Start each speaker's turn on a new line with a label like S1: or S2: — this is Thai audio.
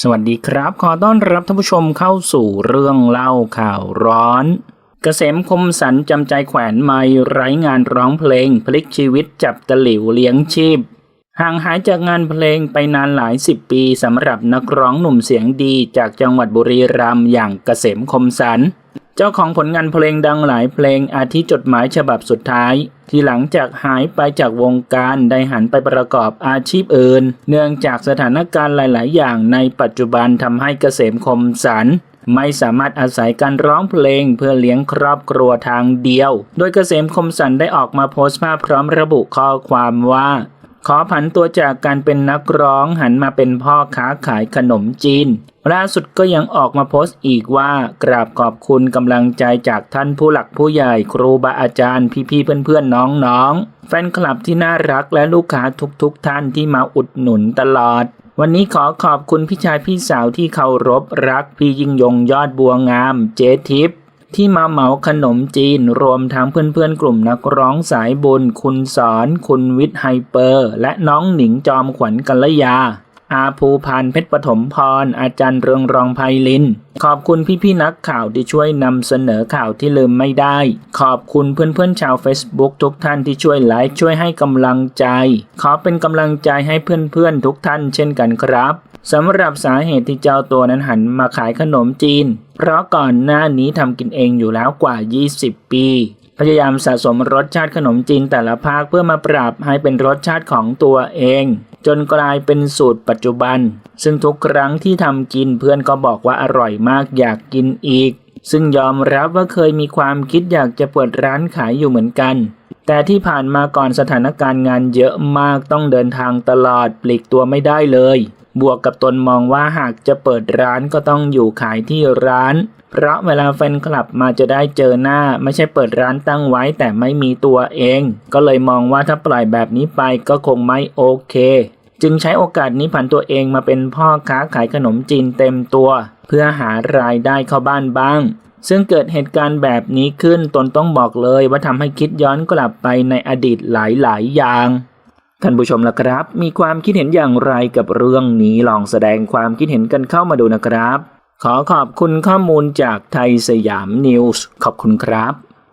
S1: สวัสดีครับ ขอต้อนรับท่านผู้ชมเข้าสู่เรื่องเล่าข่าวร้อน เกษมคมสันจำใจแขวนไม้ไร้งานร้องเพลง พลิกชีวิตจับตะหลิวเลี้ยงชีพ ห่างหายจากงานเพลงไปนานหลายสิบปีสำหรับนักร้องหนุ่มเสียงดีจากจังหวัดบุรีรัมย์อย่างเกษมคมสัน เจ้าของผลงานเพลงดังหลายเพลงอาทิจดหมายฉบับสุดท้าย ที่หลังจากหายไปจากวงการได้หันไปประกอบอาชีพอื่น เนื่องจากสถานการณ์หลาย ๆ อย่างในปัจจุบันทำให้เกษมคมสันไม่สามารถอาศัยการร้องเพลงเพื่อเลี้ยงครอบครัวทางเดียว โดยเกษมคมสันได้ออกมาโพสต์ภาพพร้อมระบุข้อความว่า ขอผันตัวจากการเป็นนักร้องหันมาเป็นพ่อค้าขายขนมจีน ล่าสุดก็ยังออกมาโพสต์อีกว่ากราบขอบคุณกำลังใจจากท่านผู้หลักผู้ใหญ่ครูบาอาจารย์ พี่ๆเพื่อนๆน้องๆ แฟนคลับที่น่ารักและลูกค้าทุกๆท่านที่มาอุดหนุนตลอดวันนี้ขอขอบคุณพี่ชายพี่สาวที่เคารพรักพี่ยิ่งยงยอดบัวงาม เจทิพย์ ที่มาเหมาขนมจีน รวมทั้งเพื่อนๆ กลุ่มนักร้องสายบุญ คุณสอน คุณวิทย์ไฮเปอร์ และน้องหนิงจอมขวัญกัลยา อาภูพานเพชรปฐมพร อาจารย์เรืองรองไพลิน ขอบคุณพี่ๆนักข่าวที่ช่วยนำเสนอข่าวที่ลืมไม่ได้ ขอบคุณเพื่อนๆชาว Facebook ทุกท่านที่ช่วยไลค์ช่วยให้กำลังใจ ขอเป็นกำลังใจให้เพื่อนๆทุกท่านเช่นกันครับสำหรับสาเหตุที่เจ้าตัวนั้นหันมาขายขนมจีน เพราะก่อนหน้านี้ทำกินเองอยู่แล้วกว่า 20 ปี พยายามสะสมรสชาติขนมจีนแต่ละภาคเพื่อมาปรับให้เป็นรสชาติของตัวเอง จนกลายเป็นสูตรปัจจุบัน ซึ่งทุกครั้งที่ทำกินเพื่อนก็บอกว่าอร่อยมากอยากกินอีก ซึ่งยอมรับว่าเคยมีความคิดอยากจะเปิดร้านขายอยู่เหมือนกันแต่ที่ผ่านมาก่อนสถานการณ์งานเยอะมากต้องเดินทางตลอดปลีกตัวไม่ได้เลย บวกกับตนมองว่าหากจะเปิดร้านก็ต้องอยู่ขายที่ร้าน เพราะเวลาแฟนคลับมาจะได้เจอหน้า ไม่ใช่เปิดร้านตั้งไว้แต่ไม่มีตัวเอง ก็เลยมองว่าถ้าปล่อยแบบนี้ไปก็คงไม่โอเค จึงใช้โอกาสนี้ผันตัวเองมาเป็นพ่อค้าขายขนมจีนเต็มตัว เพื่อหารายได้เข้าบ้านบ้างซึ่งเกิดเหตุการณ์แบบนี้ขึ้นตนต้องบอกเลยว่าทำให้คิดย้อนกลับไปในอดีตหลายๆ อย่าง ท่านผู้ชมละครับ มีความคิดเห็นอย่างไรกับเรื่องนี้ลองแสดงความคิดเห็นกันเข้ามาดูนะครับ ขอขอบคุณข้อมูลจากไทยสยามนิวส์ขอบคุณครับ